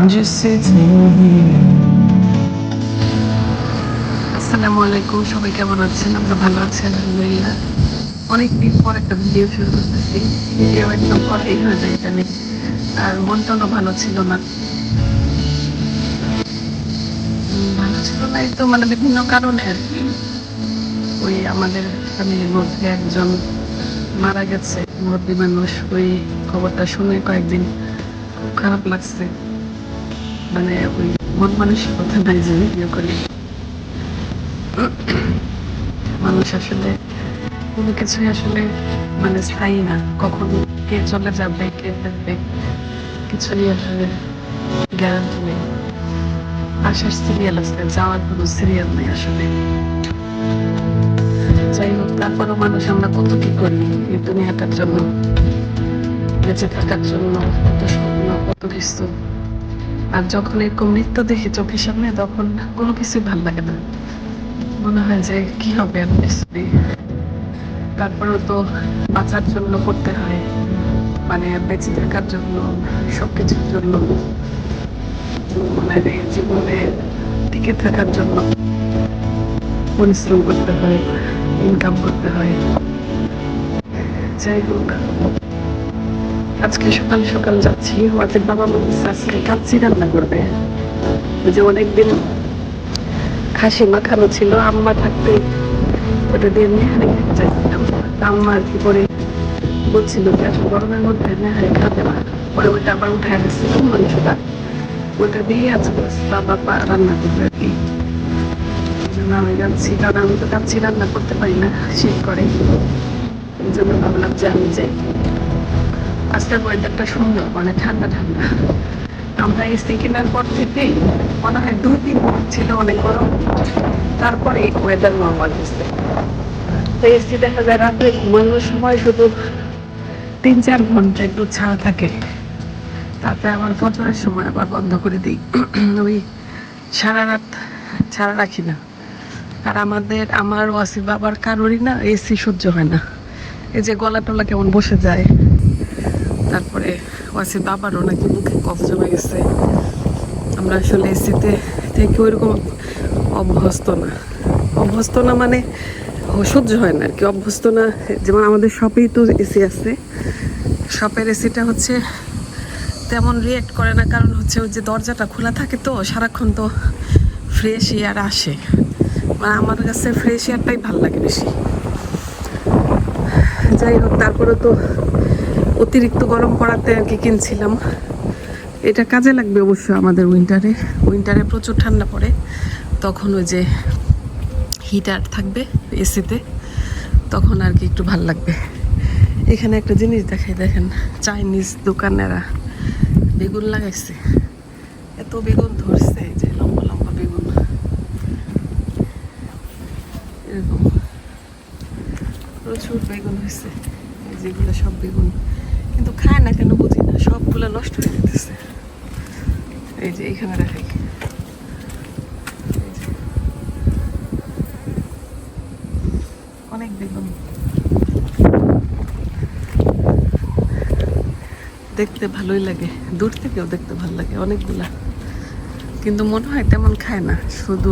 I'm just sitting here. আসসালামু আলাইকুম সবাই কেমন আছেন? আমরা ভালো আছি, আলহামদুলিল্লাহ। অনেক দিন পর একটা ভিডিও শুরু করতেছি। ভিডিও একদম পরেই হয়ে যায় জানি আর মনটাও ভালো ছিল না। ভালো ছিল না তো মানে বিভিন্ন কারণে আর কি। ওই আমাদের ফ্যামিলির মধ্যে একজন মারা গেছে। মুরব্বী মানুষ, ওই খবরটা শুনে কয়েকদিন খুব খারাপ লাগছে। মানে ওই মন মানসিকতা নাই যে ভিডিও করি মানুষ আসলে কোনো কিছুই আসলে মানে স্থায়ী না। কখন কে চলে যাবে, কে থাকবে কিছুই আসলে গ্যারান্টি নেই। আসার সিরিয়াল আছে, যাওয়ার কোনো সিরিয়াল নেই আসলে। যাই হোক, তারপরও মানুষ আমরা কত কি করি এই দুনিয়াটার জন্য, বেঁচে থাকার জন্য, কত স্বপ্ন, কত কিছু। আর যখন এরকম নৃত্য দেখি চোখের সামনে, তখন কোনো কিছুই ভালো লাগে না। মনে হয় যে কি হবে আর তারপরেও তো বাঁচার জন্য করতে হয় মানে বেঁচে থাকার জন্য, সবকিছুর জন্য। মানে জীবনে টিকে থাকার জন্য পরিশ্রম করতে হয় ইনকাম করতে হয়। যাই হোক। আজকে সকাল সকাল যাচ্ছি ওদের বাবা বলছে আজকে কাচ্চি রান্না করবে। যে অনেকদিন খাসি মাখানো ছিল, আম্মা থাকতে ওটা দিয়ে নেহারে খেতে চাইছিলাম। আম্মা আর কি করে বলছিল যে আসলে গরমের মধ্যে নেহারে খাবে না। পরে ওইটা আবার উঠে গেছে মাংসটা ওটা দিয়ে আজকে বাবা রান্না করবে আর কি। আমি যাচ্ছি কারণ আমি তো কাচ্ছি রান্না করতে পারি না শীত করে। এই জন্য ভাবলাম যে আমি যাই। আজকের ওয়েদারটা সুন্দর মানে ঠান্ডা ঠান্ডা। আমরা এসি কেনার পর থেকে মনে হয় দু তিন ছিল অনেক গরম। তারপরে ওয়েদার নর্মাল হয়েছে। তো এসি দেখা যায় রাত্রে ঘুমানোর সময় শুধু তিন, চার ঘণ্টা একটু ছাড়া থাকে। তারপরে আবার ফজরের সময় আবার বন্ধ করে দিই। ওই সারা রাত ছাড়া রাখি না। আর আমাদের, আমার ওয়াসি বাবার কারোরই না এসি সহ্য হয় না। এই যে গলা টলা কেমন বসে যায়। তারপরে ওয়াসির বাবারও নাকি মুখে কফ জমে গেছে। আমরা আসলে এসিতে থেকে ওইরকম অভ্যস্ত না। অভ্যস্ত না মানে সহ্য হয় না আর কি অভ্যস্ত না, যেমন আমাদের শপেই তো এসি আছে। শপের এসিটা হচ্ছে তেমন রিয়েক্ট করে না, কারণ হচ্ছে ওই যে দরজাটা খোলা থাকে তো, সারাক্ষণ তো ফ্রেশ এয়ার আসে। মানে আমার কাছে ফ্রেশ এয়ারটাই ভালো লাগে বেশি। যাই হোক, তারপরে তো অতিরিক্ত গরম পড়াতে আর কি কিনছিলাম। এটা কাজে লাগবে অবশ্য আমাদের উইন্টারে উইন্টারে প্রচুর ঠান্ডা পড়ে। তখন ওই যে হিটার থাকবে এসিতে তখন আর কি একটু ভালো লাগবে। এখানে একটা জিনিস দেখাই, দেখেন চাইনিজ দোকানেরা বেগুন লাগাইছে। এত বেগুন ধরছে যে লম্বা লম্বা বেগুন। এরকম। প্রচুর বেগুন হয়েছে যেগুলো সব বেগুন। কিন্তু খায় না কেন বুঝি না, সবগুলো নষ্ট হয়ে যেতেছে এই যে এইখানে যে। অনেক বেগুন। দেখতে ভালোই লাগে, দূর থেকেও দেখতে ভালো লাগে অনেকগুলা। কিন্তু মনে হয় তেমন খায় না, শুধু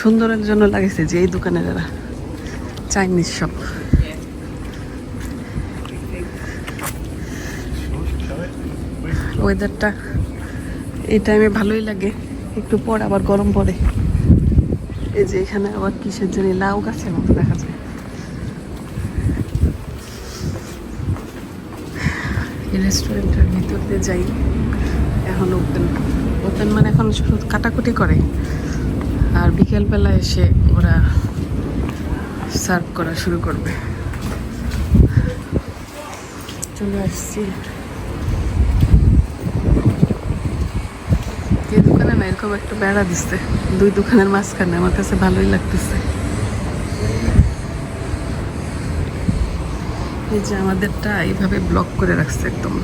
সুন্দরের জন্য লাগেছে যে এই দোকানের এরা চাইনিজ শপ ওয়েদারটা এই টাইমে ভালোই লাগে। একটু পর আবার গরম পড়ে। এই যে এখানে আবার কিসের জন্য লাউ গাছের মতো দেখা যায়। এই রেস্টুরেন্টের ভিতর দিয়ে যাই। এখন ওপেন ওপেন মানে এখন শুধু কাটাকুটি করে। আর বিকেলবেলা এসে ওরা সার্ভ করা শুরু করবে। চলে আসছি এই দোকানে না এরকম একটা বেড়া দিচ্ছে দুই দোকানের মাঝখানে, আমার কাছে ভালোই লাগতেছে। এই যে আমাদেরটা এইভাবে ব্লক করে রাখছে একদম।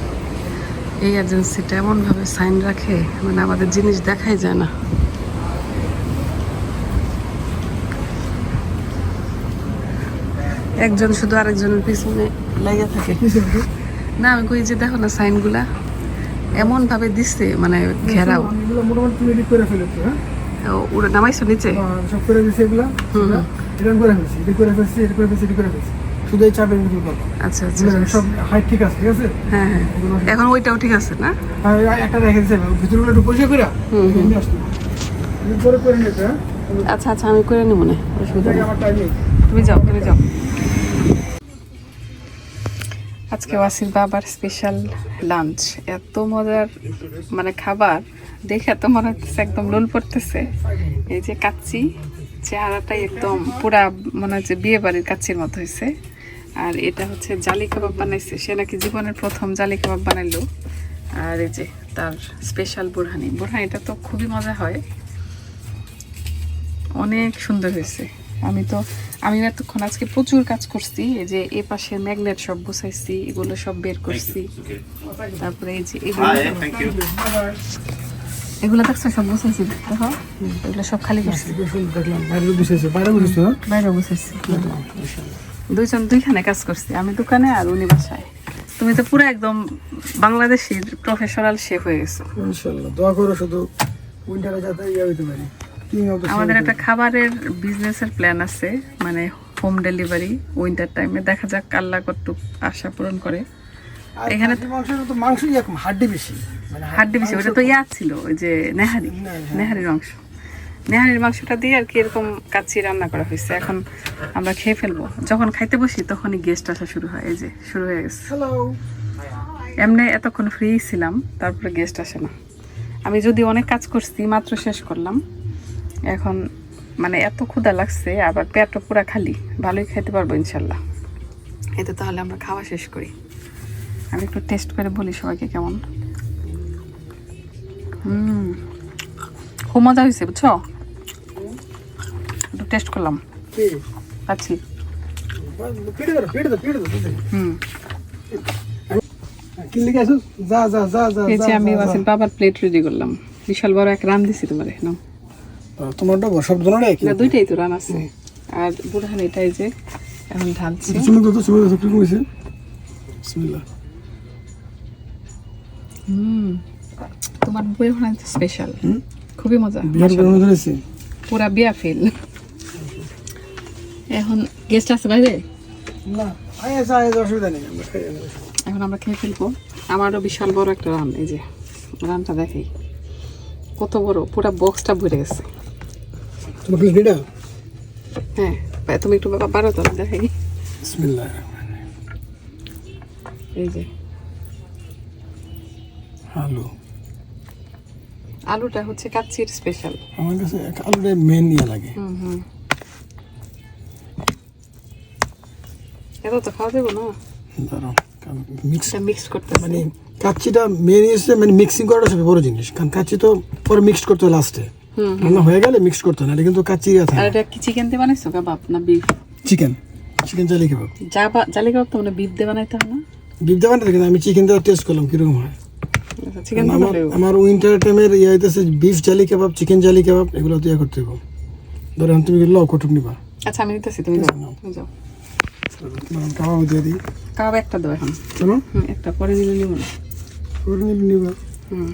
এই এজেন্সিটা এমনভাবে সাইন রাখে মানে আমাদের জিনিস দেখাই যায় না। একজন শুধু আরেকজনের পিছনে লেগে থাকে। না, আমি কই যে দেখো না সাইনগুলা এমন ভাবে দিচ্ছে মানে ঘেরাও। এগুলো মোটামুটি তুমি এডিট করে ফেলেছো হ্যাঁ? ওরা নামাইছো নিচে? হ্যাঁ, সব করে এগুলো এরকম করে ফেলছি করে ফেলছি করে ফেলছি করে ফেলছি। শুধু এই চাপের ভিতরে করব আচ্ছা আচ্ছা সব হাইট ঠিক আছে ঠিক আছে? হ্যাঁ হ্যাঁ। এখন ওইটাও ঠিক আছে না? একটা রেখে ভিতরগুলো একটু পরিষ্কার করে নিয়ে আসতে করে করে নিতে হ্যাঁ? আচ্ছা আচ্ছা আমি করে নেব না অসুবিধা তুমি যাও তুমি যাও। আজকে ওয়াসির বাবার স্পেশাল লাঞ্চ এত মজার মানে খাবার। দেখে এত মনে হচ্ছে একদম লোল পড়তেছে। এই যে কাচ্চি, চেহারাটাই একদম পুরা মনে হচ্ছে বিয়ে বাড়ির কাচ্চির মতো হয়েছে আর এটা হচ্ছে জালি কাবাব বানাইছে। সে নাকি জীবনের প্রথম জালি কাবাব বানাইলো। আর এই যে তার স্পেশাল বুরহানি। বুরহানিটা তো খুবই মজা হয়। অনেক সুন্দর হয়েছে আমি তো আমি এতক্ষণ আজকে প্রচুর কাজ করছি এই যে এ পাশে ম্যাগনেট সব বসাইছি এগুলো সব বের করছি। তারপরে এই যে এগুলো এগুলো দেখছ সব বসাইছি দেখো? এগুলো সব খালি করছি। বাইরে বসেছি দুইজন দুইখানে কাজ করছি আমি দোকানে আর উনি বাসায়। তুমি তো পুরো একদম বাংলাদেশের প্রফেশনাল শেফ হয়ে গেছো। দোয়া করো শুধু উইন্টারে যাতে ইয়ে হইতে পারি। কিং অফ দ্য আমাদের একটা খাবারের বিজনেসের প্ল্যান আছে মানে হোম ডেলিভারি উইন্টার টাইমে দেখা যাক আল্লাহ কতটুক আশা পূরণ করে। এখানে তো মাংসই এরকম হাড্ডি বেশি। মানে হাড্ডি বেশি ওটা তো ইয়াদ ছিল ওই যে নেহারি নেহারির মাংস। নেহারির মাংসটা দিয়ে আর কি এরকম কাচ্চি রান্না করা হয়েছে। এখন আমরা খেয়ে ফেলব। যখন খাইতে বসি তখনই গেস্ট আসা শুরু হয়। এই যে শুরু হয়ে গেছে। হ্যালো এমনি এতক্ষণ ফ্রি ছিলাম তারপরে গেস্ট আসে না। আমি যদি অনেক কাজ করছি মাত্র শেষ করলাম। এখন মানে এত ক্ষুধা লাগছে আবার পেটও পুরা খালি। ভালোই খেতে পারব ইনশাল্লাহ। এতে তাহলে আমরা খাওয়া শেষ করি। আমি একটু টেস্ট করে বলি সবাইকে কেমন। হুম। খুব মজা হয়েছে বুঝছ? একটু টেস্ট করলাম। পাচ্ছি। আমি বাবার প্লেট রেডি করলাম। বিশাল বড় এক রান দিছি তোমারে নাও। যা। তোমারটা সব ধরনের একই না দুইটাই তো রান আছে। আর বুড়হান এটাই যে এখন ঢালছি। চুমুক দাও তো চুমুক দাও কি কইছে বিসমিল্লাহ। হুম তোমার বই স্পেশাল খুবই মজা গরম ধরেছে পুরা বিয়া ফিল এখন গেস্ট আছে বাইরে? না আয় আয় অসুবিধা নেই। এখন আমরা খেয়ে ফেলব। আমারও বিশাল বড় একটা রান এই যে রানটা দেখাই। কত বড় পুরা বক্সটা ভরে গেছে। তোমার হ্যাঁ তুমি একটু বাবা তো দেখাই। বিসমিল্লাহ এই যে। হ্যালো আলুটা হচ্ছে কাচ্চির স্পেশাল আমার কাছে আলুটা মেন ইয়ে লাগে। হুম হুম। এত তো খাওয়া দেবো না? দাঁড়াও মিক্স এটা মিক্স করতে মানে কাচ্চিটা মেন ইসে মানে মিক্সিং করাটা সবচেয়ে বড় জিনিস। কারণ কাচ্চি তো পরে মিক্সড করতে লাস্টে রান্না হয়ে গেলে মিক্স করতে না এটা কিন্তু কাচ্চি ইয়ে আর এটা কি চিকেন দিয়ে বানাইছো কাবাব না বিফ চিকেন চিকেন চালি কেবাব জাবা জালি কাবাব তো মানে বিফ দিয়ে বানাইতে হয় না? বিফ দেওয়া না কিন্তু আমি চিকেন দেওয়া টেস্ট করলাম কীরকম হয়? চিকেন আমার আমার উইন্টার টাইমের ইয়ে হইতেছে বিফ জালি কাবাব চিকেন জালি কাবাব এগুলো তো ইয়ে করতে হবে ধরো তুমি লও কটুক নিবা। আচ্ছা আমি নিতেছি তুমি যাও তুমি যাও। কাবাব দিয়ে দিই। কাবাব একটা দাও এখন। কেন? একটা পরে দিলে নিব না। করে নিবি নিবা। হুম।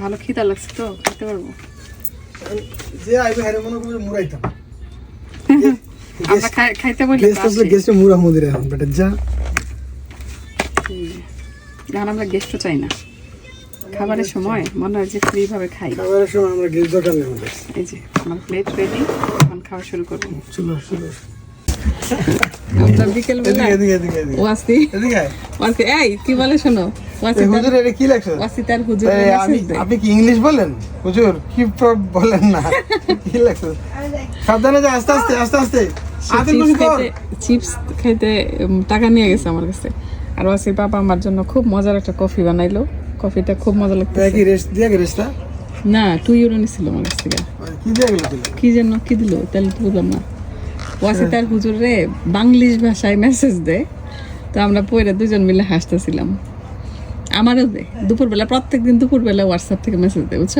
ভালো খিদা লাগছে তো খেতে পারব। যে আইবে হারে মনে করবে মুরাইতাম আমরা খাইতে বলি গেস্ট আসলে গেস্টে মুরা এখন বেটা যা। এখন আমরা গেস্টও চাই না। খাবারের সময় মনে হয় যে ফ্রি ভাবে খাই। খাবারের সময় আমরা গেস্ট দরকার নেই এই যে আমার প্লেট রেডি এখন খাওয়া শুরু করব। চলো চলো। আমরা বিকেল বেলা এদিকে এদিকে। এদিকে ওয়াসি এদিকে ওয়াসি এই কি বলে শোনো? হুজুর এটা কি লেখছো? ওয়াসি হুজুর আমি আপনি কি ইংলিশ বলেন? হুজুর কি বলেন না? কি লেখছো? সাবধানে যা আস্তে আস্তে আস্তে আস্তে। চিপস খাইতে টাকা নিয়ে গেছে আমার কাছে। আর ওয়াসির বাবা আমার জন্য খুব মজার একটা কফি বানাইলো। কফিটা খুব মজা কি রেস্ট দিয়ে রেস্টটা না টু ইউরো নিছিল আমার কাছ থেকে। কি দিয়ে গেল কি যেন কি দিল? তাহলে তো বুঝলাম না। ওয়াসি তার হুজুর রে বাংলিশ ভাষায় মেসেজ দেয়। তো আমরা পরে দুজন মিলে হাসতেছিলাম। আমারও দে দুপুরবেলা প্রত্যেক দিন দুপুরবেলা হোয়াটসঅ্যাপ থেকে মেসেজ দেয় বুঝছ?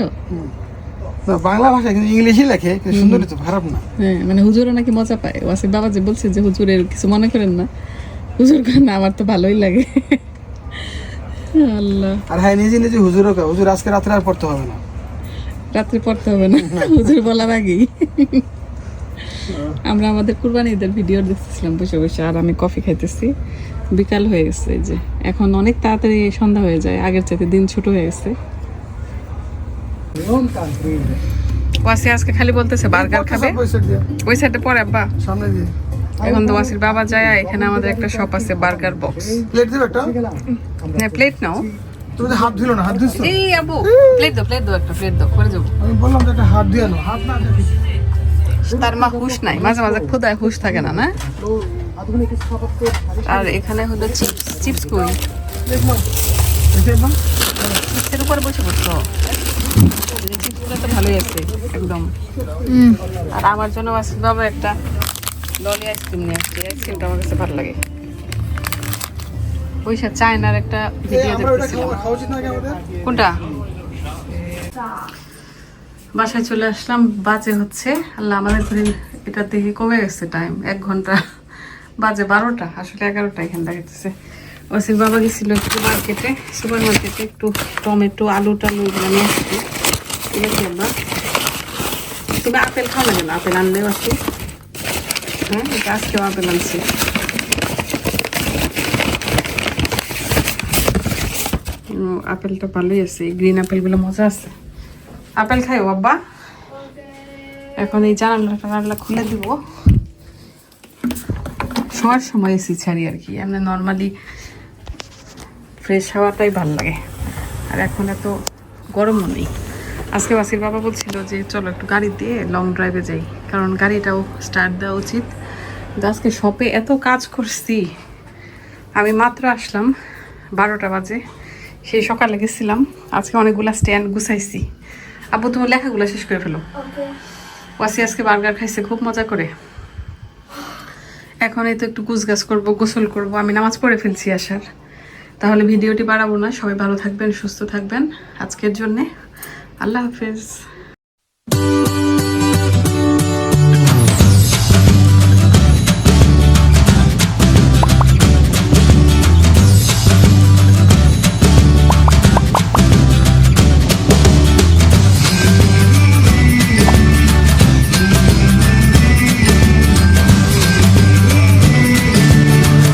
বাংলা ভাষা কিন্তু ইংলিশই লেখে কিন্তু সুন্দরই তো খারাপ না। হ্যাঁ মানে হুজুরও নাকি মজা পায়। ওয়াসির বাবা যে বলছে যে হুজুরের কিছু মনে করেন না। হুজুর গান আমার তো ভালোই লাগে। আল্লাহ। আর হ্যাঁ নিজে নিজে হুজুরও হুজুর আজকে রাত্রে আর পড়তে হবে না। রাত্রে পড়তে হবে না হুজুর বলার আগেই। আমরা আমাদের কুরবানি ঈদের ভিডিও দেখতেছিলাম বসে বসে আর আমি কফি খাইতেছি। বিকাল হয়ে গেছে এই যে। এখন অনেক তাড়াতাড়ি সন্ধ্যা হয়ে যায় আগের চাইতে দিন ছোট হয়ে গেছে। ওয়াসি আজকে খালি বলতেছে বার্গার খাবে? ওই সাইডে। পরে আব্বা। সামনে দিয়ে। এখন তো ওয়াসির বাবা যায় এখানে আমাদের একটা শপ আছে বার্গার বক্স প্লেট দিবে একটা? হ্যাঁ প্লেট নাও। তুমি হাত দিল না হাত দিচ্ছ এই আবু প্লেট দাও প্লেট দাও একটা প্লেট দাও করে যাব। আমি বললাম যে একটা হাত দিয়ে আনো হাত না তার মা হুশ নাই মাঝে মাঝে ক্ষুদায় হুশ থাকে না না? আর এখানে হলো চিপস চিপস কই চিপসের উপরে বসে পড়ছো চিপসগুলো তো ভালোই আছে একদম। আর আমার জন্য আসিফ বাবা একটা ললি আইসক্রিম নিয়ে আসছে। আইসক্রিমটা আমার কাছে ভালো লাগে। সব চায়নার একটা ভিডিও দেখতেছিলাম? কোনটা? বাসায় চলে আসলাম বাজে হচ্ছে। আল্লাহ আমাদের ঘরে এটা দেখে কমে গেছে টাইম এক ঘণ্টা। বাজে বারোটা আসলে এগারোটা এখানে দেখাচ্ছে ওসির বাবা গেছিল একটু মার্কেটে সুপার মার্কেটে একটু টমেটো আলু টালু এগুলো নিয়ে আসছি। ঠিক আছে আমরা তুমি আপেল খাও না? কেন আপেল আনলেও আসি হ্যাঁ এটা আজকেও আপেল আনছি। আপেলটা ভালোই আছে গ্রিন আপেলগুলো মজা আছে। আপেল খাইও বাবা এখন এই জানালা টানালা খুলে দিব। শোয়ার সময় এসি ছাড়ি আর কি। এমনি নর্মালি ফ্রেশ হওয়াটাই ভালো লাগে। আর এখন এত গরমও নেই। আজকে বাসির বাবা বলছিল যে চলো একটু গাড়ি দিয়ে লং ড্রাইভে যাই। কারণ গাড়িটাও স্টার্ট দেওয়া উচিত। আজকে শপে এত কাজ করছি। আমি মাত্র আসলাম বারোটা বাজে। সেই সকালে গেছিলাম। আজকে অনেকগুলা স্ট্যান্ড গুছাইছি। আব্বু তুমি লেখাগুলো শেষ করে ফেলো। ওয়াসি আজকে বার্গার খাইছে খুব মজা করে। এখন এই তো একটু কুচগাছ করব, গোসল করব। আমি নামাজ পড়ে ফেলছি আসার। তাহলে ভিডিওটি বাড়াবো না। সবাই ভালো থাকবেন, সুস্থ থাকবেন। আজকের জন্যে আল্লাহ হাফেজ।